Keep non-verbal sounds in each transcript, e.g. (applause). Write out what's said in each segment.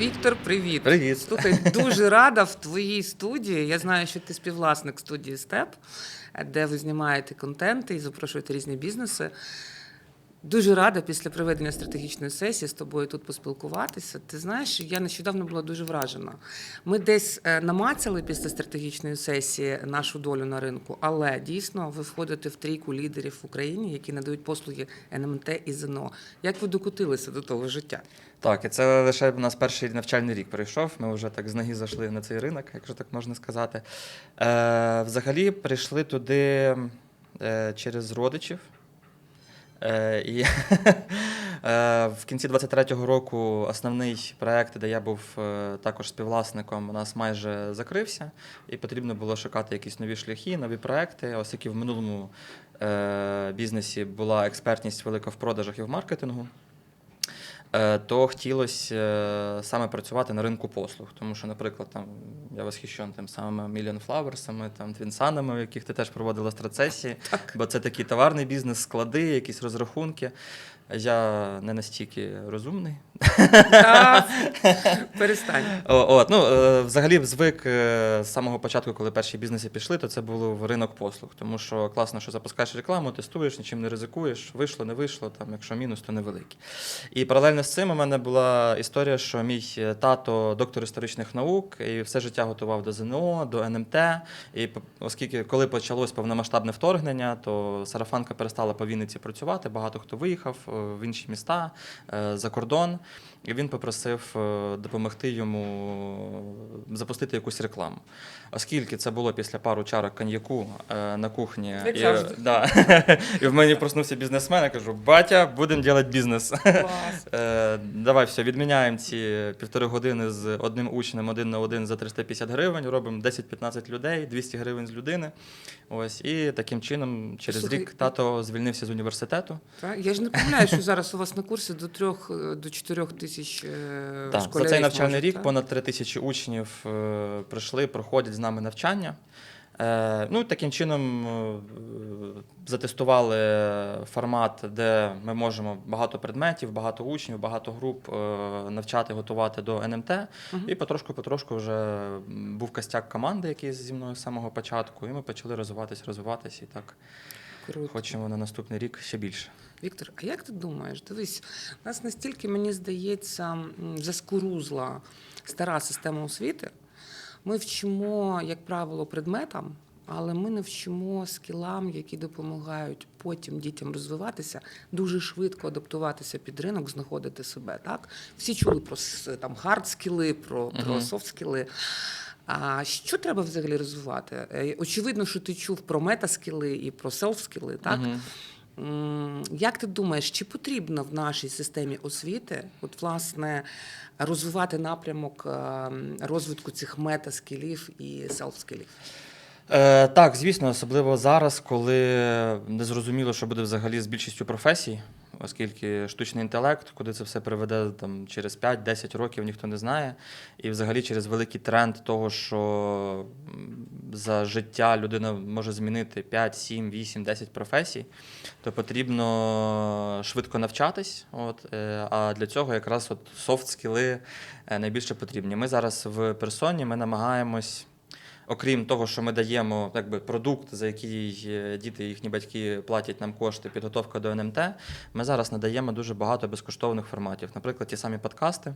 Віктор, привіт. Привіт. Слухай, дуже рада в твоїй студії. Я знаю, що ти співвласник студії Степ, де ви знімаєте контенти і запрошуєте різні бізнеси. Дуже рада після проведення стратегічної сесії з тобою тут поспілкуватися. Ти знаєш, я нещодавно була дуже вражена. Ми десь е, намацали після стратегічної сесії нашу долю на ринку, але дійсно ви входите в трійку лідерів в Україні, які надають послуги НМТ і ЗНО. Як ви докотилися до того життя? Так, і це лише у нас перший навчальний рік пройшов. Ми вже так з ноги зайшли на цей ринок, якщо так можна сказати. Е, взагалі прийшли туди е, через родичів. Е, і (laughs) е, в кінці 23-го року основний проект, де я був е, також співвласником, у нас майже закрився, і потрібно було шукати якісь нові шляхи, нові проекти, оскільки в минулому бізнесі була експертність велика в продажах і в маркетингу. Е, то хотілося е, саме працювати на ринку послуг. Тому що, наприклад, там я восхищен тим самими Million Flowers, там Твінсанами, в яких ти теж проводила страцесії, бо це такий товарний бізнес, склади, якісь розрахунки. Я не настільки розумний. Та, (laughs) Перестань. От, ну, е, взагалі звик е, з самого початку, коли перші бізнеси пішли, то це був ринок послуг. Тому що класно, що запускаєш рекламу, тестуєш, нічим не ризикуєш, вийшло, не вийшло, там, якщо мінус, то невеликий. І паралельно з цим у мене була історія, що мій тато доктор історичних наук і все життя готував до ЗНО, до НМТ. І оскільки коли почалось повномасштабне вторгнення, то сарафанка перестала по Вінниці працювати, багато хто виїхав в інші міста е, за кордон. І він попросив е, допомогти йому запустити якусь рекламу. Оскільки це було після пару чарок коньяку е, на кухні, Як і, завжди. да, (laughs) і в мені проснувся бізнесмен, я кажу: батя, будемо робити бізнес. Клас. (laughs) Е, Давай все, відміняємо ці півтори години з одним учнем один на один за 350 гривень, робимо 10-15 людей, 200 гривень з людини. Ось, і таким чином, через Слухай, рік тато звільнився з університету. Так, я ж не пам'ятаю, що зараз у вас на курсі до трьох е, до чотирьох тисяч е, Так, за цей навчальний може, рік так? понад три тисячі учнів е, прийшли, проходять з нами навчання. Е, ну, таким чином затестували формат, де ми можемо багато предметів, багато учнів, багато груп навчати, готувати до НМТ. Мгм. І потрошку-потрошку вже був костяк команди, який зі мною з самого початку, і ми почали розвиватись, розвиватись, і так Круто. хочемо на наступний рік ще більше. Віктор, а як ти думаєш? Дивись, у нас настільки, мені здається, заскорузла стара система освіти. Ми вчимо, як правило, предметам, але ми не вчимо скілам, які допомагають потім дітям розвиватися, дуже швидко адаптуватися під ринок, знаходити себе. Так? Всі чули про там, хард-скіли, про, про Мгм. софт-скіли. А що треба взагалі розвивати? Е, Очевидно, що ти чув про мета-скіли і про селф-скіли, так? Мгм. М, Як ти думаєш, чи потрібно в нашій системі освіти, от власне, розвивати напрямок е, розвитку цих мета-скілів і селф-скілів? Е, так, звісно, особливо зараз, коли не зрозуміло, що буде взагалі з більшістю професій, оскільки штучний інтелект, куди це все приведе там, через 5-10 років, ніхто не знає. І взагалі через великий тренд того, що за життя людина може змінити 5, 7, 8, 10 професій, то потрібно швидко навчатись. От, е, а для цього якраз от софт-скіли е, найбільше потрібні. Ми зараз в персоні ми намагаємось окрім того, що ми даємо так би, продукт, за який е, діти і їхні батьки платять нам кошти, підготовка до НМТ, ми зараз надаємо дуже багато безкоштовних форматів. Наприклад, ті самі подкасти.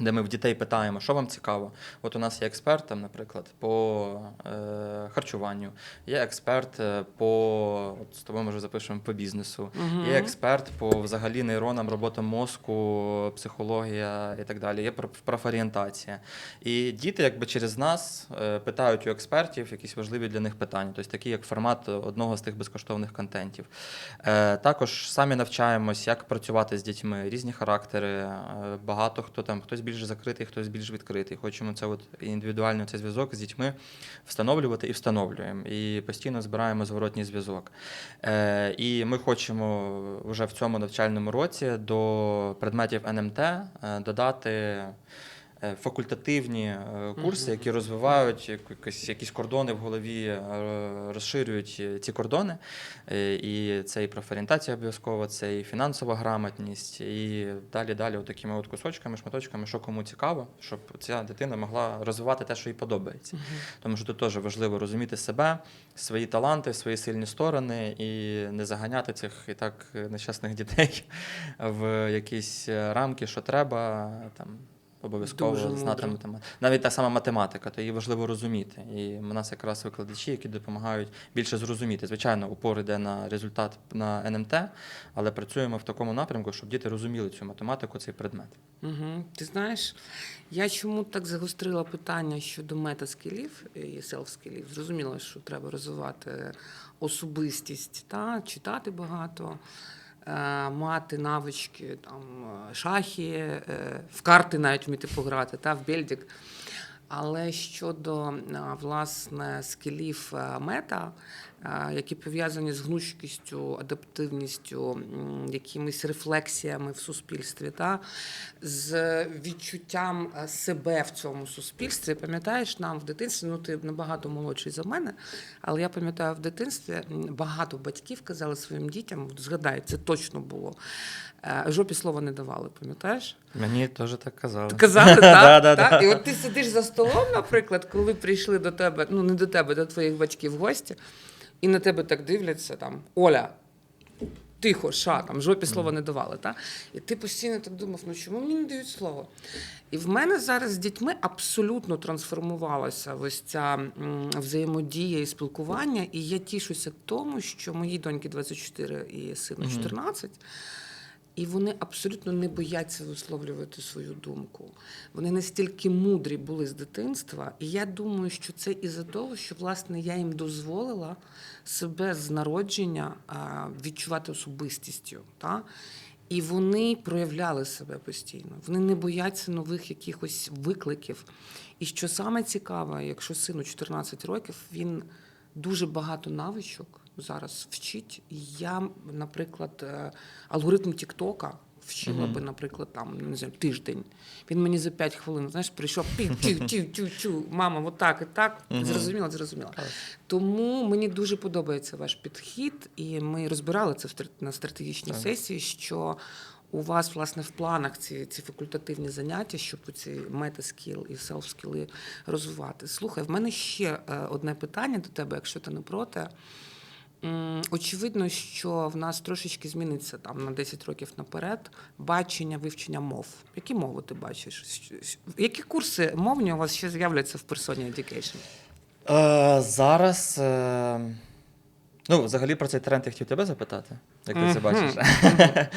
Де ми в дітей питаємо, що вам цікаво. От у нас є експерт, там, наприклад, по е, харчуванню, є експерт е, по от з тобою може запишемо по бізнесу, Мгм. є експерт по взагалі нейронам, роботам мозку, психологія і так далі. Є про- профорієнтація. І діти, якби через нас е, питають у експертів якісь важливі для них питання, тобто такі як формат одного з тих безкоштовних контентів. Е, Також самі навчаємось, як працювати з дітьми, різні характери. е, Багато хто там, хтось більш закритий, хтось більш відкритий. Хочемо це от індивідуально цей зв'язок з дітьми встановлювати і встановлюємо. І постійно збираємо зворотній зв'язок. Е, І ми хочемо вже в цьому навчальному році до предметів НМТ е, додати. Е, факультативні е, курси, які розвивають якось, якісь кордони в голові, е, розширюють ці кордони. І це і профорієнтація обов'язково, це і фінансова грамотність, і далі далі, такими от кусочками, шматочками, що кому цікаво, щоб ця дитина могла розвивати те, що їй подобається. Тому що тут теж важливо розуміти себе, свої таланти, свої сильні сторони і не заганяти цих і так нещасних дітей (laughs) в якісь рамки, що треба там. Обов'язково Дуже знати мудро. математику. Навіть та сама математика, то її важливо розуміти. І в нас якраз викладачі, які допомагають більше зрозуміти. Звичайно, упор йде на результат на НМТ, але працюємо в такому напрямку, щоб діти розуміли цю математику, цей предмет. Угу. Ти знаєш, я чому так загострила питання щодо метаскілів і селф-скілів. Зрозуміло, що треба розвивати особистість, та, читати багато, мати навички, там, е, шахи, е, в карти навіть вміти пограти, та, в бельдік. Але щодо е, власне скілів е, мета, е, які пов'язані з гнучкістю, адаптивністю, якимись рефлексіями в суспільстві, та з відчуттям себе в цьому суспільстві. Пам'ятаєш, нам в дитинстві, ну ти набагато молодший за мене, але я пам'ятаю в дитинстві багато батьків казали своїм дітям, от згадай, це точно було. Е, Жопі слова не давали, пам'ятаєш? Мені теж так казали. Казали, (laughs) так? да, так? да. І от ти сидиш за столом, наприклад, коли прийшли до тебе, ну не до тебе, до твоїх батьків в гості, і на тебе так дивляться там Оля. Тихо, ша, там жопі слова не давали. Та? І ти постійно так думав, ну чому мені не дають слово? І в мене зараз з дітьми абсолютно трансформувалася ось ця взаємодія і спілкування. І я тішуся тому, що моїй доньки 24 і сину 14. І вони абсолютно не бояться висловлювати свою думку. Вони настільки мудрі були з дитинства, і я думаю, що це із-за того, що власне я їм дозволила себе з народження відчувати особистістю. Та? І вони проявляли себе постійно. Вони не бояться нових якихось викликів. І що саме цікаве, якщо сину 14 років, він дуже багато навичок зараз вчить. Я, наприклад, е, алгоритм Тіктока вчила би, наприклад, там не знаю, тиждень. Він мені за 5 хвилин, знаєш, прийшов пів тю тю тю тю мама, отак і так. Зрозуміла, зрозуміла. Тому мені дуже подобається ваш підхід, і ми розбирали це на стратегічній сесії, що у вас, власне, в планах ці, ці факультативні заняття, щоб ці метаскіл і селф-скіли розвивати. Слухай, в мене ще е, одне питання до тебе, якщо ти не проти. Очевидно, що в нас трошечки зміниться там на 10 років наперед бачення вивчення мов. Які мови ти бачиш? Які курси мовні у вас ще з'являться в Persona Education? Е, зараз. Е, ну, взагалі про цей тренд я хотів тебе запитати, як ти це бачиш. (laughs)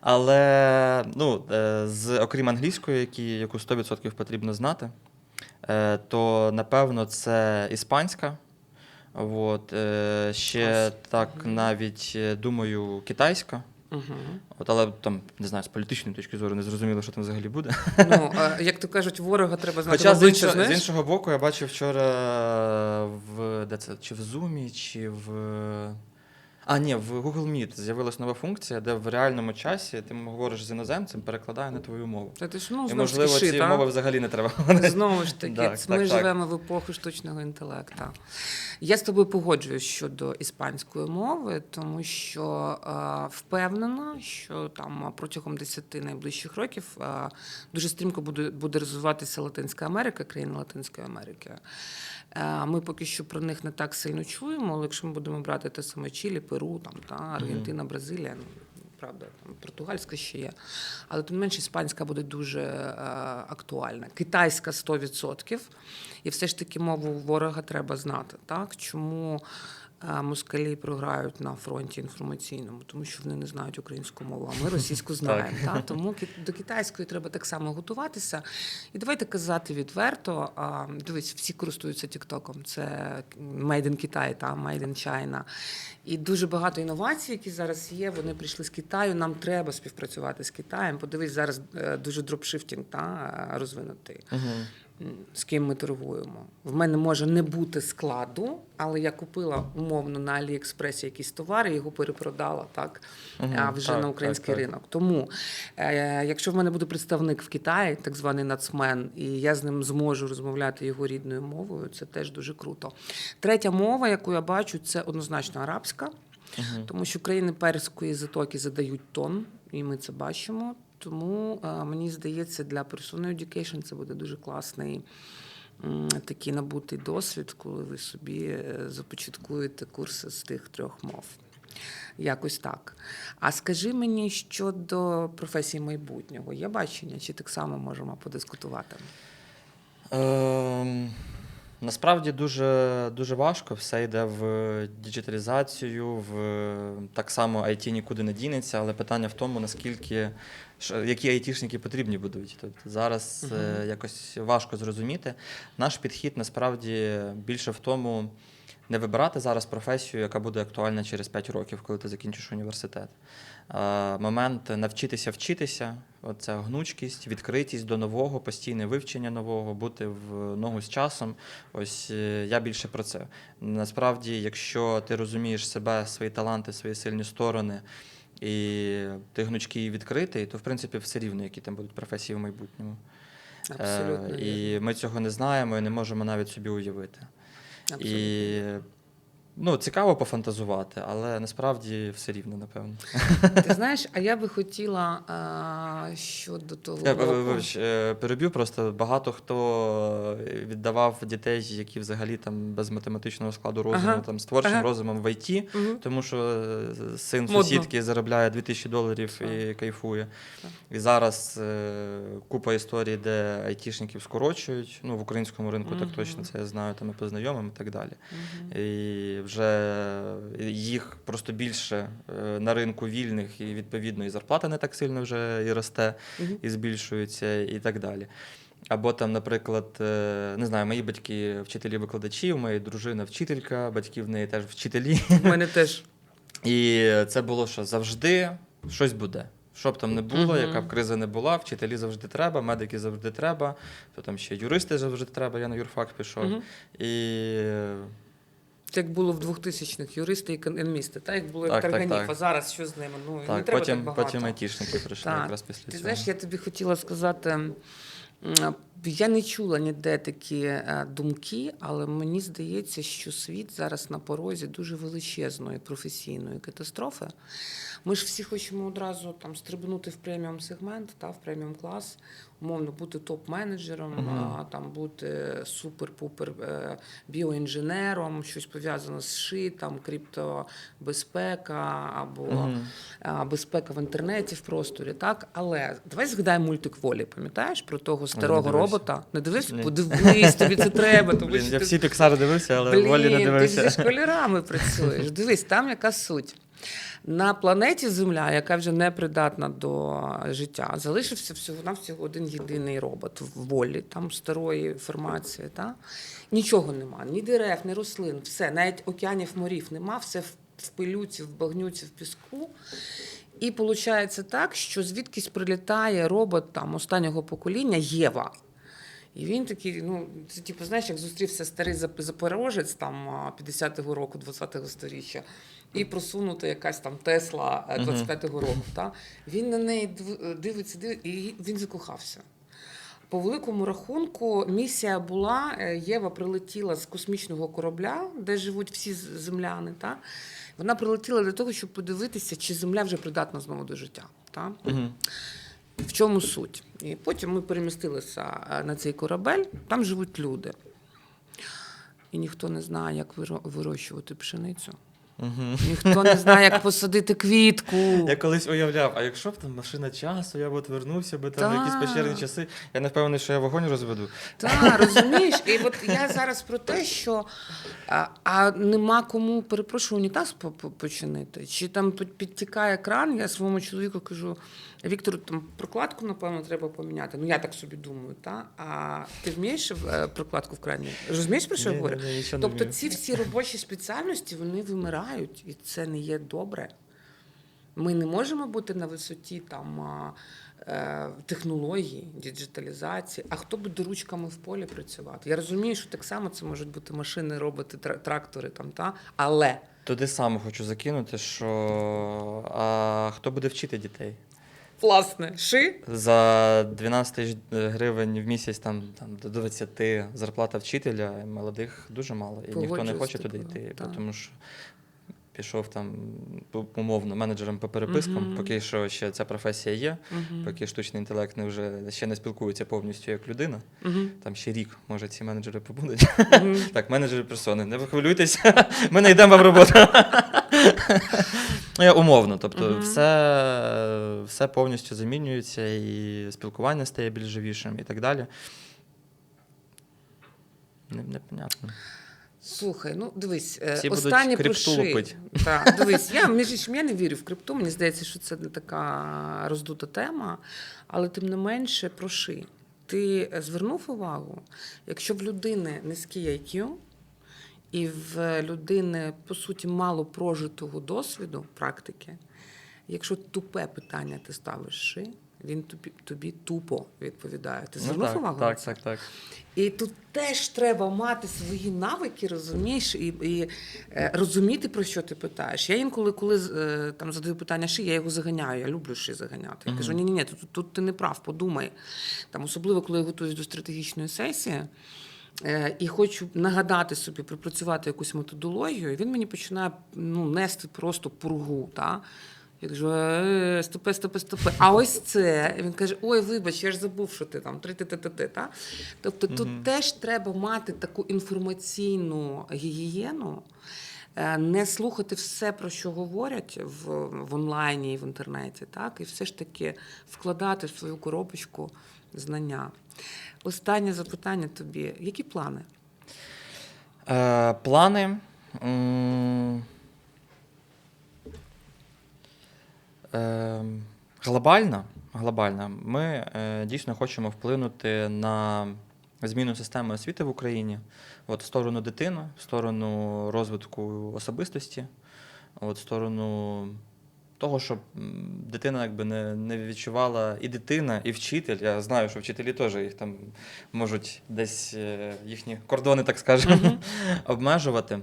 Але ну, е, з, окрім англійської, які, яку 100% потрібно знати, е, то напевно це іспанська. От, е, ще так навіть думаю, китайська. Угу. От, але там, не знаю, з політичної точки зору не зрозуміло, що там взагалі буде. Ну, а, як то кажуть, ворога треба знати Хоча обличчя, з іншого, з іншого боку, я бачив вчора в де це, чи в Зумі, чи в. А, ні, в Google Meet з'явилась нова функція, де в реальному часі ти говориш з іноземцем, перекладає на твою мову. Та ти ж, ну, І, знову ж можливо, таки, ці ши, мови взагалі не треба. (laughs) Знову ж таки, Так, ми так, так. живемо в епоху штучного інтелекту. Я з тобою погоджуюсь щодо іспанської мови, тому що е, впевнена, що там протягом 10 найближчих років е, дуже стрімко буде, буде розвиватися Латинська Америка, країни Латинської Америки. Е, Ми поки що про них не так сильно чуємо, але якщо ми будемо брати те саме Чилі, Перу, там, та, Аргентина, Бразилія, ну, правда, там португальська ще є. Але тим не менше іспанська буде дуже е, актуальна. Китайська 100%. І все ж таки мову ворога треба знати. Так? Чому москалі програють на фронті інформаційному? Тому що вони не знають українську мову, а ми російську (laughs) знаємо. так? Тому до китайської треба так само готуватися. І давайте казати відверто. Дивись, всі користуються Тіктоком. Це Made in Китай, та Made in China. І дуже багато інновацій, які зараз є, вони прийшли з Китаю. Нам треба співпрацювати з Китаєм. Подивись, зараз е, дуже дропшифтінг та, розвинутий. З ким ми торгуємо. В мене може не бути складу, але я купила умовно на Аліекспресі якісь товари, його перепродала так, а вже так, на український так, так. ринок. Тому, е, якщо в мене буде представник в Китаї, так званий нацмен, і я з ним зможу розмовляти його рідною мовою, це теж дуже круто. Третя мова, яку я бачу, це однозначно арабська. Мгм. Тому що країни Перської затоки задають тон, і ми це бачимо. Тому е, мені здається, для personal education це буде дуже класний такий набутий досвід, коли ви собі е, започаткуєте курси з тих трьох мов. Якось так. А скажи мені щодо професії майбутнього, є бачення, чи так само можемо подискутувати? Ем, насправді дуже, дуже важко. Все йде в діджиталізацію, в так само IT нікуди не дінеться, але питання в тому, наскільки які айтішники потрібні будуть. Тобто зараз Мгм. якось важко зрозуміти. Наш підхід насправді більше в тому. Не вибирати зараз професію, яка буде актуальна через 5 років, коли ти закінчиш університет. Е, Момент навчитися вчитися, оця гнучкість, відкритість до нового, постійне вивчення нового, бути в ногу з часом. Ось е, я більше про це. Насправді, якщо ти розумієш себе, свої таланти, свої сильні сторони, і ти гнучкий і відкритий, то в принципі все рівно, які там будуть професії в майбутньому. Абсолютно. Е. І ми цього не знаємо і не можемо навіть собі уявити. Абсолютно. І ну, цікаво пофантазувати, але насправді все рівно, напевно. Ти (laughs) знаєш, а я би хотіла а, щодо того. Я вибач, е, переб'ю просто багато хто віддавав дітей, які взагалі там без математичного складу розуму, Ага, там з творчим ага. розумом в ІТ, Мгм. тому що е, син Модно. сусідки заробляє 2000 доларів і кайфує. Так. І зараз е, купа історій, де айтішників скорочують. Ну, в українському ринку так точно це я знаю, там і по знайомим і так далі. Мгм. І вже їх просто більше е, на ринку вільних, і відповідно і зарплата не так сильно вже і росте, і збільшується, і так далі. Або там, наприклад, е, не знаю, мої батьки вчителі-викладачі, у моєї дружина вчителька, батьки в неї теж вчителі. У мене теж. І це було що завжди щось буде. Що б там не було, Мгм. яка б криза не була, вчителі завжди треба, медики завжди треба, то там ще юристи завжди треба, я на юрфак пішов. Мгм. І Це як було в 2000-х юристи і економісти, так як було як Так, так, Тарганів, а зараз що з ними? Ну не треба потім, так багато. потім айтішники прийшли Так. якраз після Ти цього. знаєш, я тобі хотіла сказати. Я не чула ніде такі е, думки, але мені здається, що світ зараз на порозі дуже величезної професійної катастрофи. Ми ж всі хочемо одразу там стрибнути в преміум сегмент, та в преміум клас, умовно бути топ-менеджером, а, там бути супер-пупер е, біоінженером, щось пов'язане з ШИ, там криптобезпека або а, безпека в інтернеті, в просторі, так. Але давай згадаємо мультик волі. Пам'ятаєш про того старого дивився. Робота? Не дивився? Ні. Подивись, тобі це (laughs) треба. Тому Блін, що я ти- всі Піксари дивився, але Блін, волі не ти дивився. ж зі (laughs) школярами працюєш. Дивись, там яка суть. На планеті Земля, яка вже не придатна до життя, залишився всього навсього один єдиний робот в волі, там старої формації. Та? Нічого нема, ні дерев, ні рослин, все, навіть океанів морів нема, все в, в пилюці, в багнюці, в піску. І виходить так, що звідкись прилітає робот там останнього покоління Єва. І він такий, ну, це типу, знаєш, як зустрівся старий запорожець там 50-го року, 20-го сторіччя, і просунута якась там Тесла е, 25-го року. Та? Він на неї дивиться, дивиться, і він закохався. По великому рахунку, місія була: е, Єва прилетіла з космічного корабля, де живуть всі земляни. Та? Вона прилетіла для того, щоб подивитися, чи земля вже придатна знову до життя. Та? Мгм. В чому суть? І потім ми перемістилися е, на цей корабель, там живуть люди. І ніхто не знає, як вирощувати пшеницю. Мгм. Ніхто не знає, як посадити квітку. Я колись уявляв, а якщо б там машина часу, я б от вернувся би там в якісь печерні часи, я не впевнений, що я вогонь розведу. Так, (laughs) розумієш? І от я зараз про те, що а, а нема кому, перепрошую, унітаз по- по- починити. Чи там підтікає кран, я своєму чоловіку кажу, Віктору, там прокладку, напевно, треба поміняти. Ну, я так собі думаю, та? А ти вмієш е, прокладку в крані? Розумієш, про що я говорю? Тобто ці всі робочі спеціальності вони вимирають, і це не є добре. Ми не можемо бути на висоті там е, технологій, діджиталізації. А хто буде ручками в полі працювати? Я розумію, що так само це можуть бути машини, роботи, трактори там, та але Туди саме хочу закинути, що а хто буде вчити дітей? Власне ши За 12 тисяч гривень в місяць там, там до 20 зарплата вчителя молодих дуже мало. І ніхто не хоче туди йти, так. тому що пішов там умовно менеджером по перепискам, Мгм. поки що ще ця професія є, Мгм. поки штучний інтелект не вже ще не спілкується повністю як людина. Мгм. Там ще рік, може, ці менеджери побудуть. Мгм. (laughs) Так, менеджери персони, не ви хвилюйтеся, (laughs) ми знайдемо вам роботу. (laughs) Ну, я умовно, тобто Мгм. все, все повністю замінюється, і спілкування стає більш живішим і так далі. Не- Непонятно. Слухай, ну дивись, е, Всі будуть про крипту ши. лупить. Так, (laughs) дивись, я між іншим, я не вірю в крипту. Мені здається, що це не така роздута тема, але тим не менше про ши. Ти звернув увагу, якщо в людини низький IQ, і в людини, по суті, мало прожитого досвіду, практики, якщо тупе питання ти ставиш ши, він тобі, тобі тупо відповідає. Ти звернув ну, так, увагу? Так, так, так. І тут теж треба мати свої навики, розумієш, і, і е, розуміти, про що ти питаєш. Я інколи, коли е, там задаю питання ши, я його заганяю. Я люблю ши заганяти. Я Мгм. кажу, ні, ні, ні, тут, тут ти не прав, подумай. Там, особливо, коли я готуюсь до стратегічної сесії. Е, І хочу нагадати собі, пропрацювати якусь методологію, і він мені починає ну, нести просто пургу. Та? Я кажу, «Е, стопе, стопе, стопе. А ось це. Він каже: Ой, вибач, я ж забув, що ти там три ти ти ти та Тобто тут теж треба мати таку інформаційну гігієну, е, не слухати все, про що говорять в, в онлайні і в інтернеті, так, і все ж таки вкладати в свою коробочку знання. Останнє запитання тобі: які плани? Е, плани. Е, глобально, глобально, ми е, дійсно хочемо вплинути на зміну системи освіти в Україні, от, в сторону дитини, в сторону розвитку особистості, от, в сторону того, щоб дитина якби не, не відчувала і дитина, і вчитель. Я знаю, що вчителі теж їх там можуть десь е, їхні кордони, так скажемо, Мгм. (laughs) обмежувати.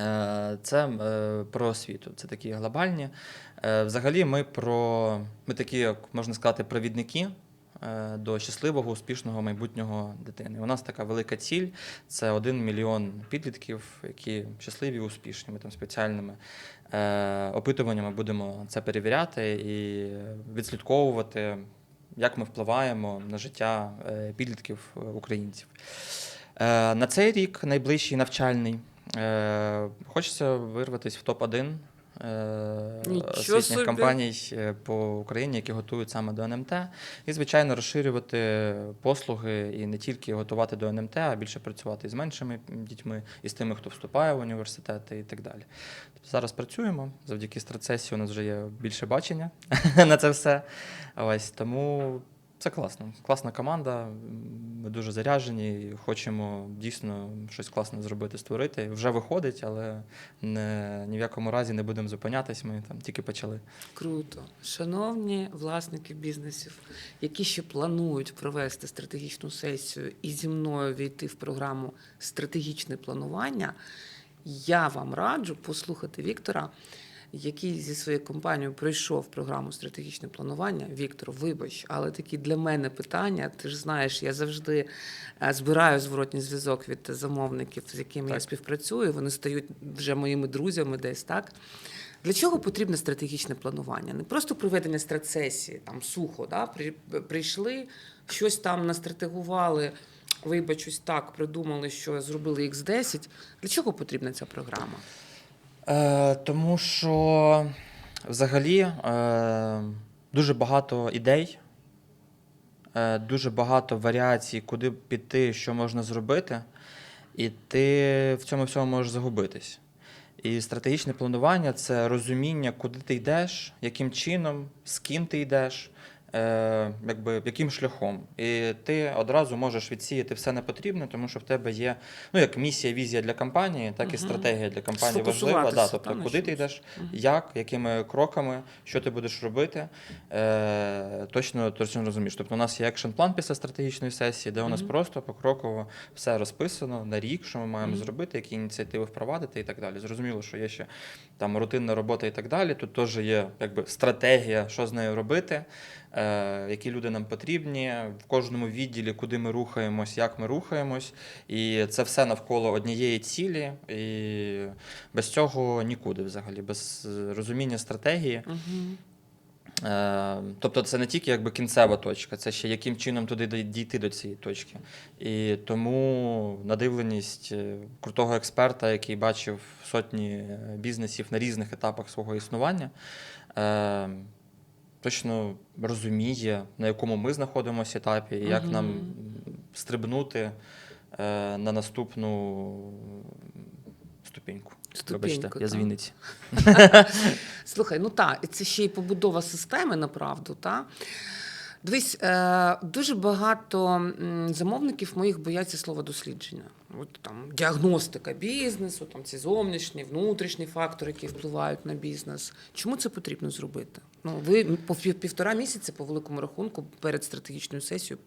Е, Це е, про освіту, це такі глобальні. Взагалі, ми про ми такі, як можна сказати, провідники до щасливого, успішного майбутнього дитини. У нас така велика ціль це один мільйон підлітків, які щасливі успішні. Ми там спеціальними е, опитуваннями будемо це перевіряти і відслідковувати, як ми впливаємо на життя е, підлітків е, українців. Е, На цей рік найближчий навчальний. Е, Хочеться вирватися в топ-1 е, Нічого освітніх собі. компаній е, по Україні, які готують саме до НМТ. І, звичайно, розширювати послуги і не тільки готувати до НМТ, а більше працювати з меншими дітьми, і з тими, хто вступає в університети і так далі. Тобто зараз працюємо. Завдяки страцесії у нас вже є більше бачення (laughs) на це все. Ось тому це класно. Класна команда. Ми дуже заряджені хочемо дійсно щось класне зробити, створити. Вже виходить, але не, ні в якому разі не будемо зупинятись. Ми там тільки почали. Круто. Шановні власники бізнесів, які ще планують провести стратегічну сесію і зі мною війти в програму стратегічне планування, я вам раджу послухати Віктора, який зі своєю компанією пройшов програму стратегічне планування. Віктор, вибач, але такі для мене питання. Ти ж знаєш, я завжди е, збираю зворотній зв'язок від замовників, з якими я співпрацюю. Вони стають вже моїми друзями десь так. Для чого потрібне стратегічне планування? Не просто проведення стратсесії, там сухо, да? прийшли, щось там настратегували, вибачусь, так, придумали, що зробили X10. Для чого потрібна ця програма? Е, тому що взагалі е, дуже багато ідей, е, дуже багато варіацій, куди піти, що можна зробити, і ти в цьому всьому можеш загубитись. І стратегічне планування це розуміння, куди ти йдеш, яким чином, з ким ти йдеш, е, якби, яким шляхом. І ти одразу можеш відсіяти все непотрібне, тому що в тебе є ну, як місія, візія для компанії, так і стратегія для компанії важлива. Да, тобто, на куди ти йдеш, як, якими кроками, що ти будеш робити, е, точно, точно розумієш. Тобто у нас є екшн-план після стратегічної сесії, де у нас просто покроково все розписано на рік, що ми маємо зробити, які ініціативи впровадити і так далі. Зрозуміло, що є ще там рутинна робота і так далі. Тут теж є якби стратегія, що з нею робити, е, які люди нам потрібні в кожному відділі, куди ми рухаємось, як ми рухаємось. І це все навколо однієї цілі. І без цього нікуди взагалі, без е, розуміння стратегії. Е, Тобто це не тільки якби кінцева точка, це ще яким чином туди дійти до цієї точки. І тому надивленість е, крутого експерта, який бачив сотні е, бізнесів на різних етапах свого існування, е, точно розуміє, на якому ми знаходимося етапі, і як Мгм. нам стрибнути е, на наступну ступіньку. Вибачте, я з. Вінниці. (laughs) Слухай, ну так, це ще й побудова системи, направду, та. Дивись, е, дуже багато замовників моїх бояться слова дослідження. От там діагностика бізнесу, там ці зовнішні, внутрішні фактори, які впливають на бізнес. Чому це потрібно зробити? Ну, ви по пів- півтора місяця по великому рахунку перед стратегічною сесією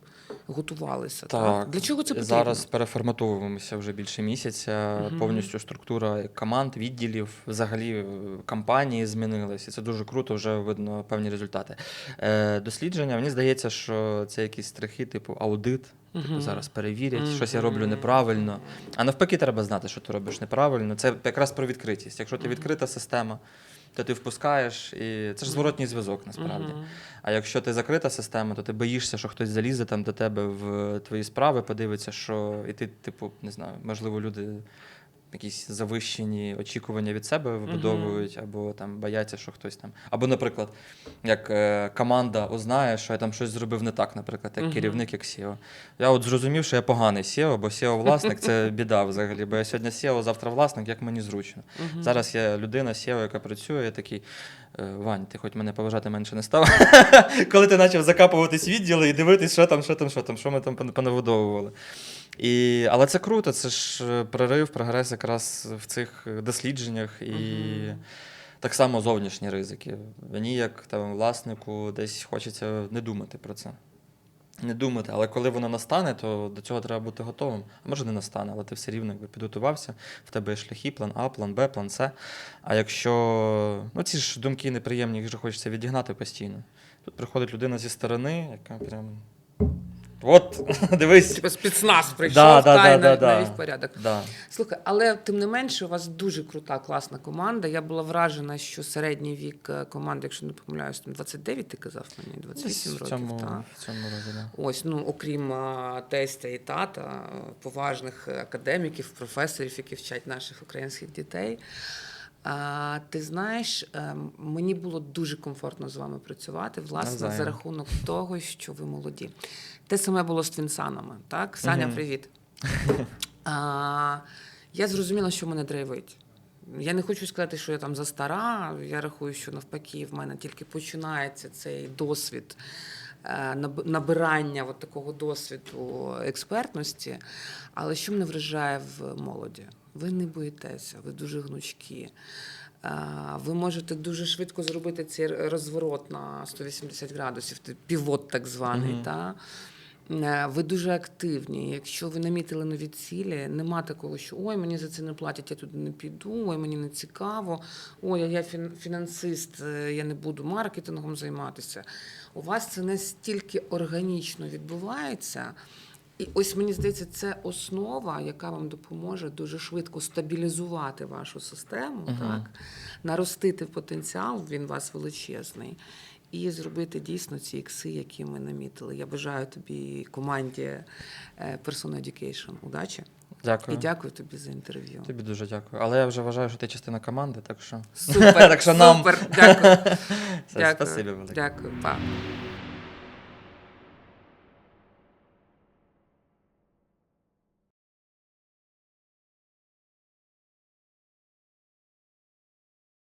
готувалися. Так. Для чого це потрібно? Зараз переформатовуємося вже більше місяця. Мгм. Повністю структура команд, відділів, взагалі е, компанії змінилися. І це дуже круто, вже видно певні результати. Е, дослідження, мені здається, що це якісь страхи, типу аудит. Типу зараз перевірять, щось я роблю неправильно. А навпаки, треба знати, що ти робиш неправильно. Це якраз про відкритість. Якщо ти відкрита система, то ти впускаєш, і це ж зворотній зв'язок насправді. А якщо ти закрита система, то ти боїшся, що хтось залізе там до тебе в твої справи, подивиться, що і ти, типу, не знаю, можливо, люди якісь завищені очікування від себе вибудовують, або там бояться, що хтось там. Або, наприклад, як е, команда узнає, що я там щось зробив не так, наприклад, як Мгм. керівник, як SEO. Я от зрозумів, що я поганий SEO, бо SEO-власник це (laughs) біда взагалі. Бо я сьогодні SEO, завтра власник, як мені зручно. Мгм. Зараз я людина SEO, яка працює, я такий. «Е, Вань, ти хоч мене поважати менше не став. (laughs) Коли ти почав закапуватись відділи і дивитись, що там, що там, що там, що ми там пон- понавидовували. І, але це круто, це ж е, прорив, прогрес якраз в цих е, дослідженнях і Мгм. так само зовнішні ризики. Мені, як там, власнику, десь хочеться не думати про це. Не думати, але коли воно настане, то до цього треба бути готовим. А може не настане, але ти все рівно якби підготувався. В тебе є шляхи, план А, план Б, план С. А якщо ну ці ж думки неприємні, їх же хочеться відігнати постійно. Тут приходить людина зі сторони, яка прям. От, (laughs) дивись. Типа спецназ прийшов, Да, да, та да, да, нав- да. навів порядок. Да. Слухай, але тим не менше, у вас дуже крута, класна команда. Я була вражена, що середній вік е, команди, якщо не помиляюсь, там 29, ти казав мені, 28 Десь в років. цьому, так. в цьому році, да. Ось, ну окрім а, тестя і тата, е, поважних академіків, професорів, які вчать наших українських дітей. А, ти знаєш, е, мені було дуже комфортно з вами працювати, власне, за рахунок того, що ви молоді. Те саме було з твінсанами. Так, Саня, Мгм. привіт. (laughs) А, я зрозуміла, що мене драйвить. Я не хочу сказати, що я там застара. Я рахую, що навпаки, в мене тільки починається цей досвід е, набирання от такого досвіду експертності. Але що мене вражає в молоді? Ви не боїтеся, ви дуже гнучкі. Ви можете дуже швидко зробити цей розворот на 180 градусів, півот так званий. Мгм. Та? Е, Ви дуже активні. Якщо ви намітили нові цілі, нема такого, що ой, мені за це не платять, я туди не піду, ой, мені не цікаво, ой, я фінансист, е, я не буду маркетингом займатися. У вас це настільки органічно відбувається. І ось мені здається, це основа, яка вам допоможе дуже швидко стабілізувати вашу систему, Мгм. так, наростити потенціал, він у вас величезний, і зробити дійсно ці ікси, які ми намітили. Я бажаю тобі команді е, Persona Education удачі Дякую. і дякую тобі за інтерв'ю. Тобі дуже дякую. Але я вже вважаю, що ти частина команди, так що Супер, (laughs) Так що нам- супер, дякую. (laughs) все, Дякую. спасибі. Дякую, па.